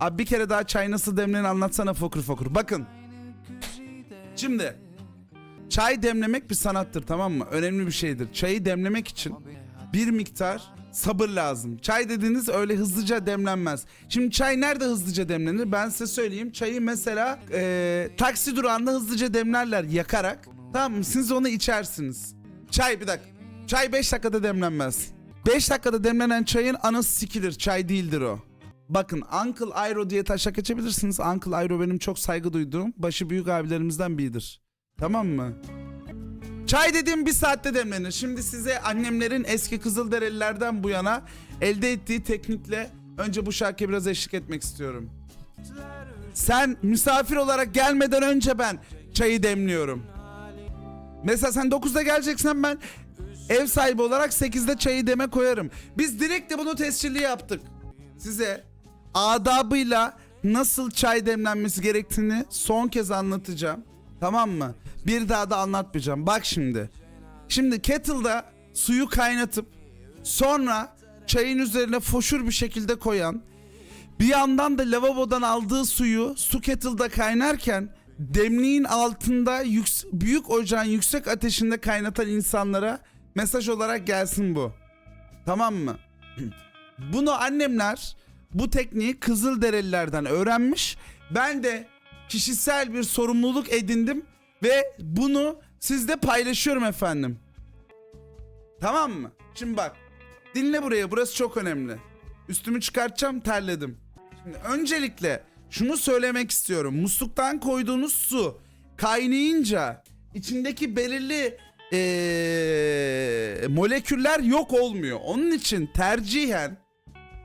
Abi bir kere daha çay nasıl demlenir anlatsana fokur fokur. Bakın. Şimdi çay demlemek bir sanattır tamam mı? Önemli bir şeydir. Çayı demlemek için bir miktar sabır lazım. Çay dediğiniz öyle hızlıca demlenmez. Şimdi çay nerede hızlıca demlenir? Ben size söyleyeyim. Çayı mesela eee, taksi durağında hızlıca demlerler yakarak. Tamam mı? Siz onu içersiniz. Çay bir dakika. Çay 5 dakikada demlenmez. 5 dakikada demlenen çayın anası sikilir. Çay değildir o. Bakın Uncle Ayro diye taşak açabilirsiniz. Uncle Ayro benim çok saygı duyduğum başı büyük abilerimizden biridir. Tamam mı? Çay dediğim bir saatte demlenir. Şimdi size annemlerin eski Kızılderililerden bu yana elde ettiği teknikle önce bu şarkıya biraz eşlik etmek istiyorum. Sen misafir olarak gelmeden önce ben çayı demliyorum. Mesela sen 9'da geleceksen ben ev sahibi olarak 8'de çayı deme koyarım. Biz direkt de bunu tescilli yaptık. Size adabıyla nasıl çay demlenmesi gerektiğini son kez anlatacağım. Tamam mı? Bir daha da anlatmayacağım. Bak şimdi. Şimdi kettle'da suyu kaynatıp sonra çayın üzerine foşur bir şekilde koyan bir yandan da lavabodan aldığı suyu su kettle'da kaynarken demliğin altında yüks- büyük ocağın yüksek ateşinde kaynatan insanlara mesaj olarak gelsin bu. Tamam mı? Bunu annemler bu tekniği Kızılderililerden öğrenmiş. Ben de kişisel bir sorumluluk edindim ve bunu sizle paylaşıyorum efendim. Tamam mı? Şimdi bak. Dinle buraya. Burası çok önemli. Üstümü çıkartacağım, terledim. Şimdi öncelikle şunu söylemek istiyorum. Musluktan koyduğunuz su kaynayınca içindeki belirli eee, moleküller yok olmuyor. Onun için tercihen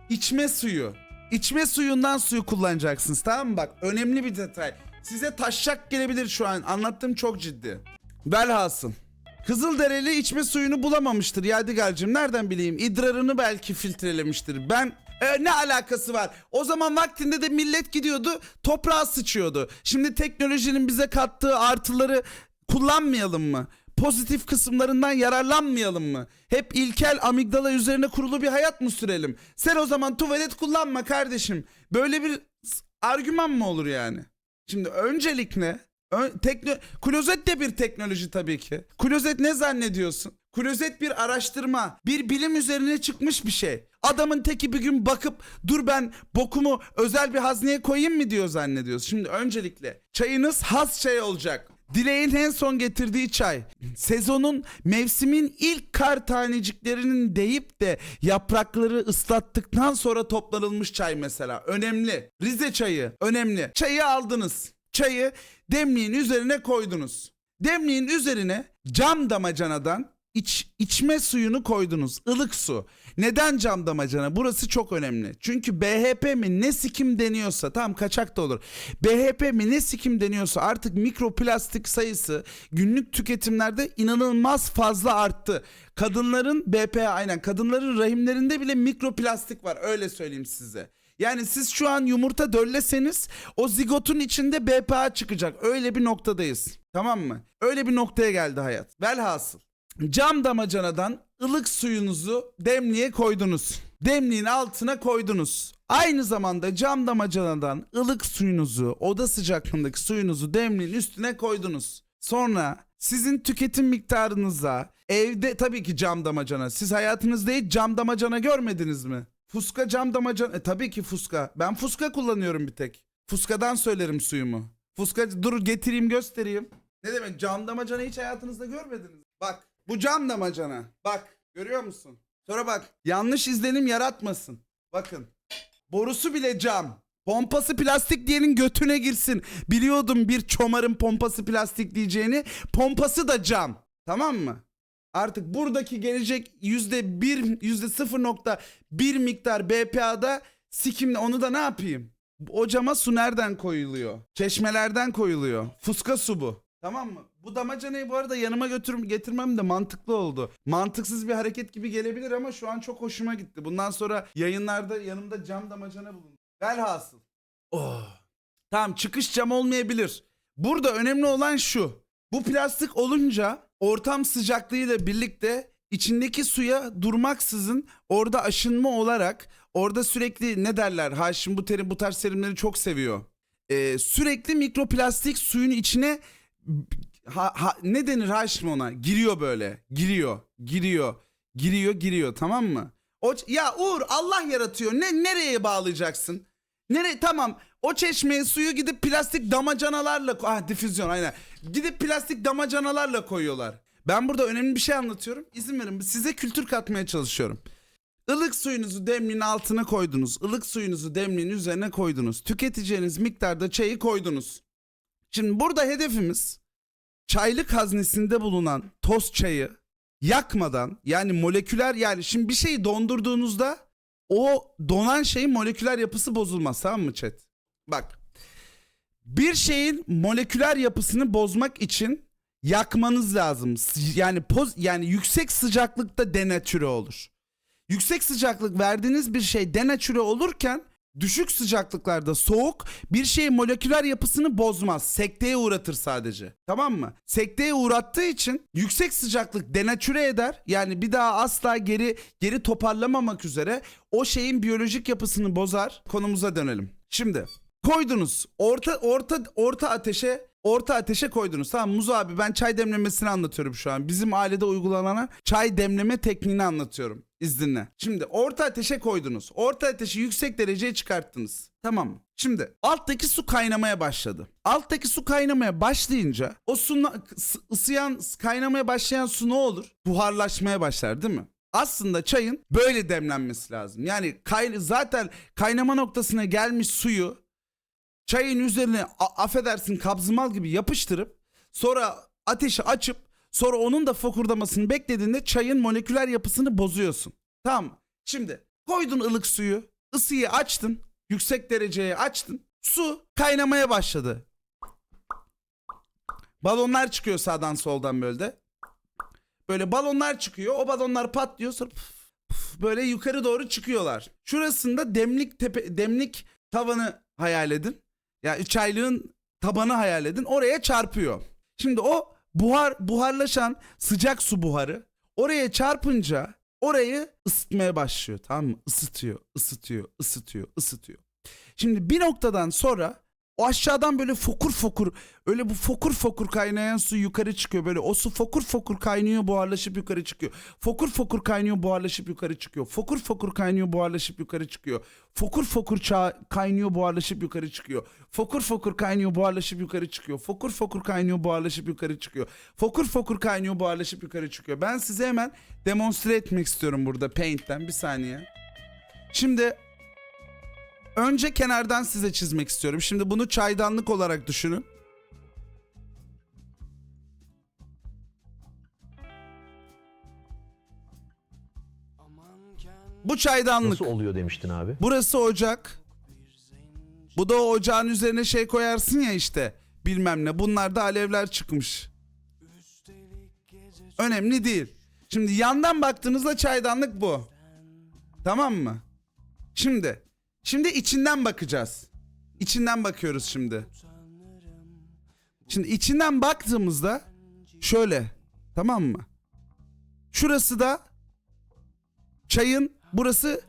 içme suyu. İçme suyundan suyu kullanacaksınız tamam mı? Bak önemli bir detay. Size taşak gelebilir şu an. Anlattığım çok ciddi. Velhasıl. Kızılderili içme suyunu bulamamıştır Yadigar'cığım. Nereden bileyim? İdrarını belki filtrelemiştir. Ben e, ne alakası var? O zaman vaktinde de millet gidiyordu toprağa sıçıyordu. Şimdi teknolojinin bize kattığı artıları kullanmayalım mı? Pozitif kısımlarından yararlanmayalım mı? Hep ilkel amigdala üzerine kurulu bir hayat mı sürelim? Sen o zaman tuvalet kullanma kardeşim. Böyle bir argüman mı olur yani? Şimdi öncelikle ön, tekno, klozet de bir teknoloji tabii ki. Klozet ne zannediyorsun? Klozet bir araştırma, bir bilim üzerine çıkmış bir şey. Adamın teki bir gün bakıp dur ben bokumu özel bir hazneye koyayım mı diyor zannediyorsun. Şimdi öncelikle çayınız has çay olacak. Dileğin en son getirdiği çay. Sezonun, mevsimin ilk kar taneciklerinin deyip de yaprakları ıslattıktan sonra toplanılmış çay mesela. Önemli. Rize çayı önemli. Çayı aldınız. Çayı demliğin üzerine koydunuz. Demliğin üzerine cam damacanadan iç, içme suyunu koydunuz. ılık su. Neden cam damacana? Burası çok önemli. Çünkü BHP mi ne sikim deniyorsa tam kaçak da olur. BHP mi ne sikim deniyorsa artık mikroplastik sayısı günlük tüketimlerde inanılmaz fazla arttı. Kadınların BPA aynen kadınların rahimlerinde bile mikroplastik var öyle söyleyeyim size. Yani siz şu an yumurta dölleseniz o zigotun içinde BPA çıkacak. Öyle bir noktadayız. Tamam mı? Öyle bir noktaya geldi hayat. Velhasıl. Cam damacanadan ılık suyunuzu demliğe koydunuz. Demliğin altına koydunuz. Aynı zamanda cam damacanadan ılık suyunuzu, oda sıcaklığındaki suyunuzu demliğin üstüne koydunuz. Sonra sizin tüketim miktarınıza evde tabii ki cam damacana. Siz hayatınızda hiç cam damacana görmediniz mi? Fuska cam damacana. E, tabii ki fuska. Ben fuska kullanıyorum bir tek. Fuskadan söylerim suyumu. Fuska dur getireyim göstereyim. Ne demek cam damacana hiç hayatınızda görmediniz. Bak bu cam damacana. Bak görüyor musun? Sonra bak yanlış izlenim yaratmasın. Bakın borusu bile cam. Pompası plastik diyenin götüne girsin. Biliyordum bir çomarın pompası plastik diyeceğini. Pompası da cam. Tamam mı? Artık buradaki gelecek yüzde bir, yüzde 0.1 miktar BPA'da sikimle onu da ne yapayım? O cama su nereden koyuluyor? Çeşmelerden koyuluyor. Fuska su bu. Tamam mı? Bu damacanayı bu arada yanıma götürüm getirmem de mantıklı oldu. Mantıksız bir hareket gibi gelebilir ama şu an çok hoşuma gitti. Bundan sonra yayınlarda yanımda cam damacana bulun. Velhasıl. Oh. Tamam çıkış cam olmayabilir. Burada önemli olan şu. Bu plastik olunca ortam sıcaklığıyla birlikte içindeki suya durmaksızın orada aşınma olarak orada sürekli ne derler? Haşim bu terim bu tarz terimleri çok seviyor. Ee, sürekli mikroplastik suyun içine ha, ha- ne denir Haşim ona? Giriyor böyle. Giriyor. Giriyor. Giriyor giriyor tamam mı? O, ya Uğur Allah yaratıyor. Ne nereye bağlayacaksın? Nere tamam o çeşmeye suyu gidip plastik damacanalarla ah difüzyon aynen. Gidip plastik damacanalarla koyuyorlar. Ben burada önemli bir şey anlatıyorum. İzin verin size kültür katmaya çalışıyorum. Ilık suyunuzu demliğin altına koydunuz. Ilık suyunuzu demliğin üzerine koydunuz. Tüketeceğiniz miktarda çayı koydunuz. Şimdi burada hedefimiz çaylık haznesinde bulunan toz çayı yakmadan yani moleküler yani şimdi bir şeyi dondurduğunuzda o donan şeyin moleküler yapısı bozulmaz tamam mı chat? Bak bir şeyin moleküler yapısını bozmak için yakmanız lazım. Yani poz yani yüksek sıcaklıkta denatüre olur. Yüksek sıcaklık verdiğiniz bir şey denatüre olurken düşük sıcaklıklarda soğuk bir şeyin moleküler yapısını bozmaz. Sekteye uğratır sadece. Tamam mı? Sekteye uğrattığı için yüksek sıcaklık denatüre eder. Yani bir daha asla geri geri toparlamamak üzere o şeyin biyolojik yapısını bozar. Konumuza dönelim. Şimdi koydunuz. Orta orta orta ateşe orta ateşe koydunuz. Tamam Muz abi ben çay demlemesini anlatıyorum şu an. Bizim ailede uygulanan çay demleme tekniğini anlatıyorum. İzninle. Şimdi orta ateşe koydunuz. Orta ateşi yüksek dereceye çıkarttınız. Tamam mı? Şimdi alttaki su kaynamaya başladı. Alttaki su kaynamaya başlayınca o su ısıyan kaynamaya başlayan su ne olur? Buharlaşmaya başlar değil mi? Aslında çayın böyle demlenmesi lazım. Yani kay, zaten kaynama noktasına gelmiş suyu çayın üzerine a- affedersin kabzımal gibi yapıştırıp sonra ateşi açıp sonra onun da fokurdamasını beklediğinde çayın moleküler yapısını bozuyorsun. Tamam. Şimdi koydun ılık suyu, ısıyı açtın, yüksek dereceye açtın. Su kaynamaya başladı. Balonlar çıkıyor sağdan soldan böyle de. Böyle balonlar çıkıyor. O balonlar patlıyor. Sonra püf, püf, böyle yukarı doğru çıkıyorlar. Şurasında demlik tepe demlik tavanı hayal edin. Ya üç aylığın tabanı hayal edin. Oraya çarpıyor. Şimdi o buhar buharlaşan sıcak su buharı oraya çarpınca orayı ısıtmaya başlıyor. Tamam mı? Isıtıyor, ısıtıyor, ısıtıyor, ısıtıyor. Şimdi bir noktadan sonra o aşağıdan böyle fokur fokur öyle bu fokur fokur kaynayan su yukarı çıkıyor böyle o su fokur fokur kaynıyor buharlaşıp yukarı çıkıyor. Fokur fokur kaynıyor buharlaşıp yukarı çıkıyor. Fokur fokur kaynıyor buharlaşıp yukarı çıkıyor. Fokur fokur kaynıyor buharlaşıp yukarı çıkıyor. Fokur fokur kaynıyor buharlaşıp yukarı çıkıyor. Fokur fokur kaynıyor buharlaşıp yukarı çıkıyor. Fokur fokur kaynıyor buharlaşıp yukarı çıkıyor. Ben size hemen demonstre etmek istiyorum burada Paint'ten bir saniye. Şimdi Önce kenardan size çizmek istiyorum. Şimdi bunu çaydanlık olarak düşünün. Bu çaydanlık. Nasıl oluyor demiştin abi? Burası ocak. Bu da o ocağın üzerine şey koyarsın ya işte. Bilmem ne. Bunlarda alevler çıkmış. Önemli değil. Şimdi yandan baktığınızda çaydanlık bu. Tamam mı? Şimdi. Şimdi içinden bakacağız. İçinden bakıyoruz şimdi. Şimdi içinden baktığımızda şöyle. Tamam mı? Şurası da çayın burası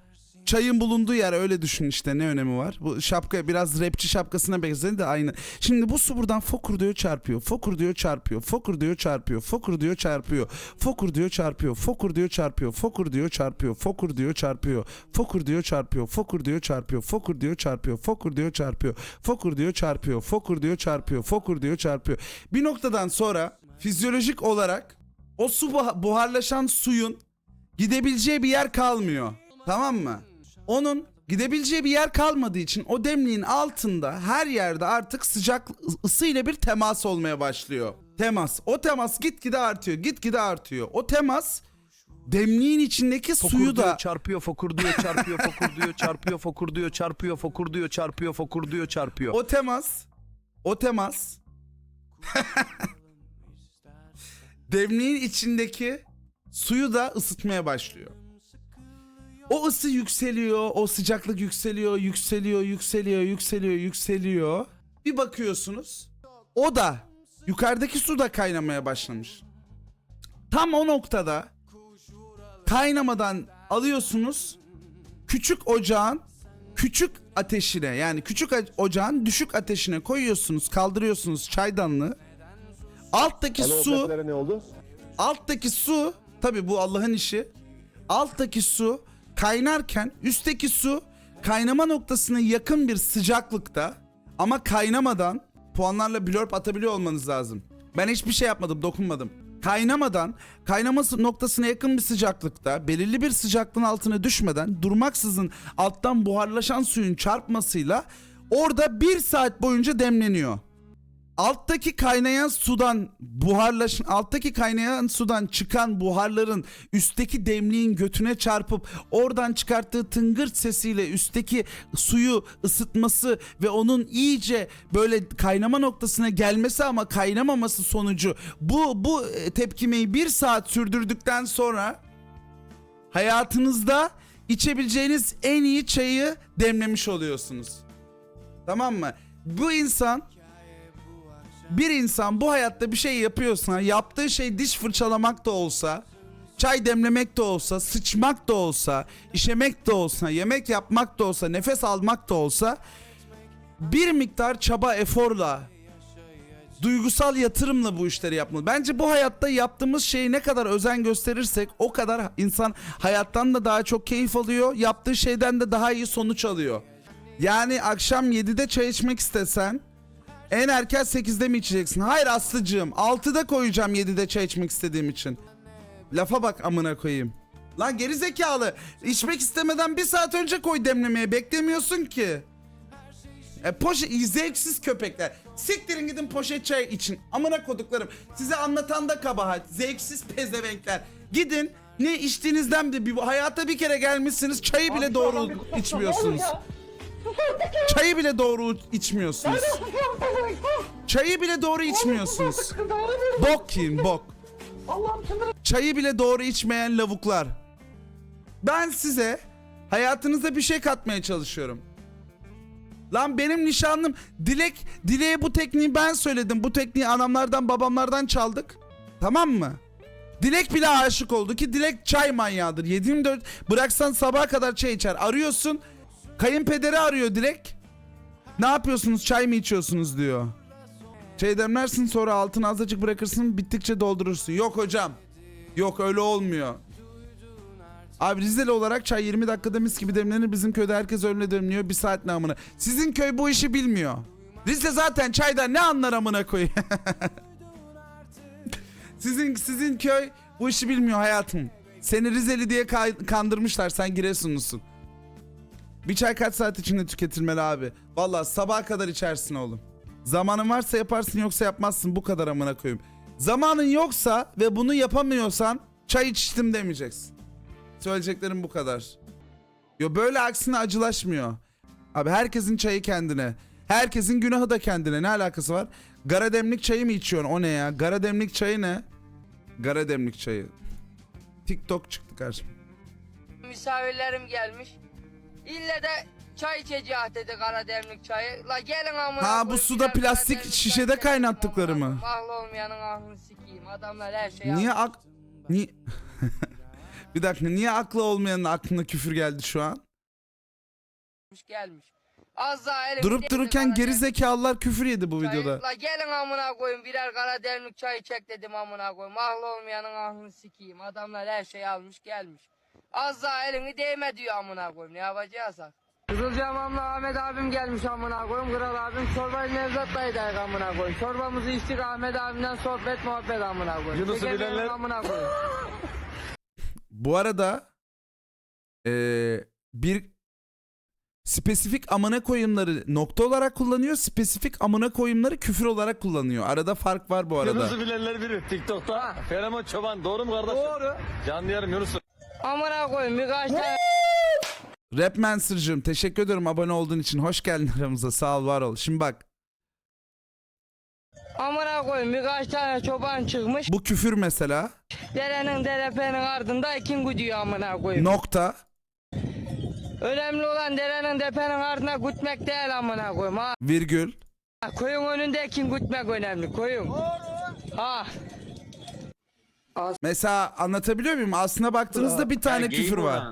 çayın bulunduğu yer öyle düşün işte ne önemi var. Bu şapka biraz rapçi şapkasına benzedi de aynı. Şimdi bu su buradan fokur diyor çarpıyor. Fokur diyor çarpıyor. Fokur diyor çarpıyor. Fokur diyor çarpıyor. Fokur diyor çarpıyor. Fokur diyor çarpıyor. Fokur diyor çarpıyor. Fokur diyor çarpıyor. Fokur diyor çarpıyor. Fokur diyor çarpıyor. Fokur diyor çarpıyor. Fokur diyor çarpıyor. Fokur diyor çarpıyor. Fokur diyor çarpıyor. Fokur diyor çarpıyor. Bir noktadan sonra fizyolojik olarak o su buha- buharlaşan suyun gidebileceği bir yer kalmıyor. Tamam mı? Onun gidebileceği bir yer kalmadığı için o demliğin altında her yerde artık sıcak ısı ile bir temas olmaya başlıyor. Temas. O temas gitgide artıyor. Gitgide artıyor. O temas demliğin içindeki Fokur suyu diyor, da çarpıyor, fokur diyor, çarpıyor, fokur diyor, çarpıyor, fokur diyor, çarpıyor, fokur diyor, çarpıyor, fokur diyor, çarpıyor. o temas o temas demliğin içindeki suyu da ısıtmaya başlıyor. O ısı yükseliyor, o sıcaklık yükseliyor, yükseliyor, yükseliyor, yükseliyor, yükseliyor. Bir bakıyorsunuz, o da yukarıdaki su da kaynamaya başlamış. Tam o noktada kaynamadan alıyorsunuz, küçük ocağın küçük ateşine yani küçük ocağın düşük ateşine koyuyorsunuz, kaldırıyorsunuz çaydanlığı. Alttaki Alo, su ne oldu? alttaki su tabi bu Allah'ın işi. Alttaki su kaynarken üstteki su kaynama noktasına yakın bir sıcaklıkta ama kaynamadan puanlarla blurp atabiliyor olmanız lazım. Ben hiçbir şey yapmadım, dokunmadım. Kaynamadan, kaynaması noktasına yakın bir sıcaklıkta, belirli bir sıcaklığın altına düşmeden durmaksızın alttan buharlaşan suyun çarpmasıyla orada bir saat boyunca demleniyor alttaki kaynayan sudan buharlaşın alttaki kaynayan sudan çıkan buharların üstteki demliğin götüne çarpıp oradan çıkarttığı tıngırt sesiyle üstteki suyu ısıtması ve onun iyice böyle kaynama noktasına gelmesi ama kaynamaması sonucu bu bu e, tepkimeyi bir saat sürdürdükten sonra hayatınızda içebileceğiniz en iyi çayı demlemiş oluyorsunuz. Tamam mı? Bu insan bir insan bu hayatta bir şey yapıyorsa, yaptığı şey diş fırçalamak da olsa, çay demlemek de olsa, sıçmak da olsa, işemek de olsa, yemek yapmak da olsa, nefes almak da olsa bir miktar çaba eforla duygusal yatırımla bu işleri yapmalı. Bence bu hayatta yaptığımız şeyi ne kadar özen gösterirsek o kadar insan hayattan da daha çok keyif alıyor. Yaptığı şeyden de daha iyi sonuç alıyor. Yani akşam 7'de çay içmek istesen en erken 8'de mi içeceksin? Hayır Aslıcığım 6'da koyacağım 7'de çay içmek istediğim için. Lafa bak amına koyayım. Lan geri zekalı. İçmek istemeden bir saat önce koy demlemeye. Beklemiyorsun ki. E poşet zevksiz köpekler. Siktirin gidin poşet çay için. Amına koduklarım. Size anlatan da kabahat. Zevksiz pezevenkler. Gidin ne içtiğinizden de bir hayata bir kere gelmişsiniz. Çayı bile doğru içmiyorsunuz. Çayı bile doğru içmiyorsunuz. Çayı bile doğru içmiyorsunuz. Bok yiyin bok. Çayı bile doğru içmeyen lavuklar. Ben size hayatınıza bir şey katmaya çalışıyorum. Lan benim nişanlım Dilek, Dilek'e bu tekniği ben söyledim. Bu tekniği anamlardan babamlardan çaldık. Tamam mı? Dilek bile aşık oldu ki Dilek çay manyağıdır. 7-24 bıraksan sabaha kadar çay içer. Arıyorsun. Kayınpederi arıyor Dilek. Ne yapıyorsunuz çay mı içiyorsunuz diyor. Çay demlersin sonra altını azıcık bırakırsın bittikçe doldurursun. Yok hocam. Yok öyle olmuyor. Abi Rizeli olarak çay 20 dakikada mis gibi demlenir. Bizim köyde herkes öyle demliyor. Bir saat ne amına. Sizin köy bu işi bilmiyor. Rize zaten çaydan ne anlar amına koy. sizin sizin köy bu işi bilmiyor hayatım. Seni Rizeli diye kandırmışlar. Sen Giresunlusun. Bir çay kaç saat içinde tüketilmeli abi? Valla sabaha kadar içersin oğlum. Zamanın varsa yaparsın yoksa yapmazsın. Bu kadar amına koyayım. Zamanın yoksa ve bunu yapamıyorsan çay içtim demeyeceksin. Söyleyeceklerim bu kadar. Yo böyle aksine acılaşmıyor. Abi herkesin çayı kendine. Herkesin günahı da kendine. Ne alakası var? Gara demlik çayı mı içiyorsun? O ne ya? Gara demlik çayı ne? Gara demlik çayı. TikTok çıktı karşıma. Misafirlerim gelmiş. İlle de çay içeceğiz dedi kara demlik çayı. La gelin amına Ha, bu koyayım, suda plastik şişede kaynattıkları içelim, mı? amına. Aklı olmayanın aklını sikeyim. Adamlar her şeyi Niye ak... Niye... bir dakika niye aklı olmayanın aklına küfür geldi şu an? gelmiş. Az daha elim Durup değdi dururken geri zekalılar küfür yedi bu çayı. videoda. La gelin amına koyun birer kara demlik çay çek dedim amına koyayım. Aklı olmayanın aklını sikeyim. Adamlar her şeyi almış gelmiş. Az daha elini değme diyor amına koyayım. Ne yapacağız? Kızılcamamla Ahmet abim gelmiş amına koyayım. Kral abim çorbayı Nevzat dayıdayız amına koyayım. Çorbamızı içtik Ahmet abimden sohbet muhabbet amına koyayım. Yunus'u Çekemeyelim bilenler- amına koyayım. Bu arada eee, bir spesifik amına koyumları nokta olarak kullanıyor. Spesifik amına koyumları küfür olarak kullanıyor. Arada fark var bu arada. Yunus'u bilenler bilir TikTok'ta. Fenomen Çoban doğru mu kardeşim? Doğru. Canlı yarım Yunus'u. Amına koyayım birkaç tane Rapmancer'cığım teşekkür ederim abone olduğun için. Hoş geldin aramıza. Sağ ol var ol. Şimdi bak amına koyayım birkaç tane çoban çıkmış. bu küfür mesela Derenin derepenin ardında ikin gidiyor amına koyayım. nokta Önemli olan derenin depenin ardına gütmek değil amına koyayım. Ha. virgül Koyun önünde ikin gütmek önemli. Koyun. Ha. Mesela anlatabiliyor muyum? Aslına baktığınızda bir tane küfür var.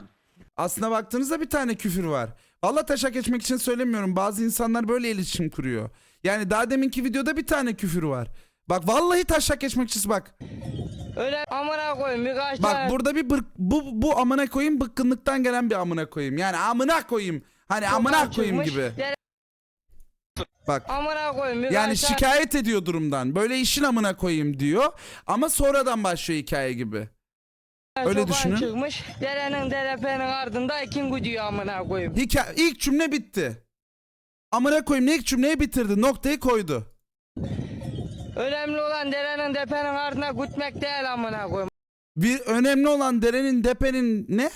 Aslına baktığınızda bir tane küfür var. Valla taşak geçmek için söylemiyorum. Bazı insanlar böyle iletişim kuruyor. Yani daha deminki videoda bir tane küfür var. Bak vallahi taşak geçmek için bak. Öyle amına koyayım birkaç Bak tane burada bir bırk, bu bu amına koyayım bıkkınlıktan gelen bir amına koyayım. Yani amına koyayım. Hani amına koyayım çıkmış, gibi. Bak Amına koyayım birkaç yani tane şikayet ediyor durumdan. Böyle işin amına koyayım diyor. Ama sonradan başlıyor hikaye gibi. öyle sokağa düşünün. çıkmış. Derenin derepenin ardında ikin gidiyor amına koyayım. Hikaye ilk cümle bitti. Amına koyayım ilk cümleyi bitirdi. Noktayı koydu. Önemli olan derenin depenin ardına gitmek değil amına koyayım. Bir önemli olan derenin depenin ne?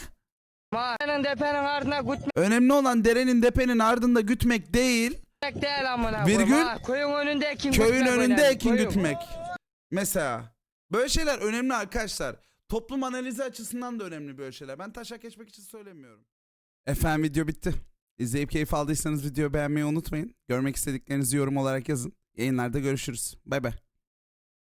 Ma- Derenin depenin ardına gitmek Önemli olan derenin depenin ardında gütmek değil. Değil amına. Virgül, Ha, Köyün önünde ekin Köyün gütmek önünde önemli, ekin köyün. gütmek. Mesela. Böyle şeyler önemli arkadaşlar. Toplum analizi açısından da önemli böyle şeyler. Ben taşak geçmek için söylemiyorum. Efendim video bitti. İzleyip keyif aldıysanız videoyu beğenmeyi unutmayın. Görmek istediklerinizi yorum olarak yazın. Yayınlarda görüşürüz. Bay bay.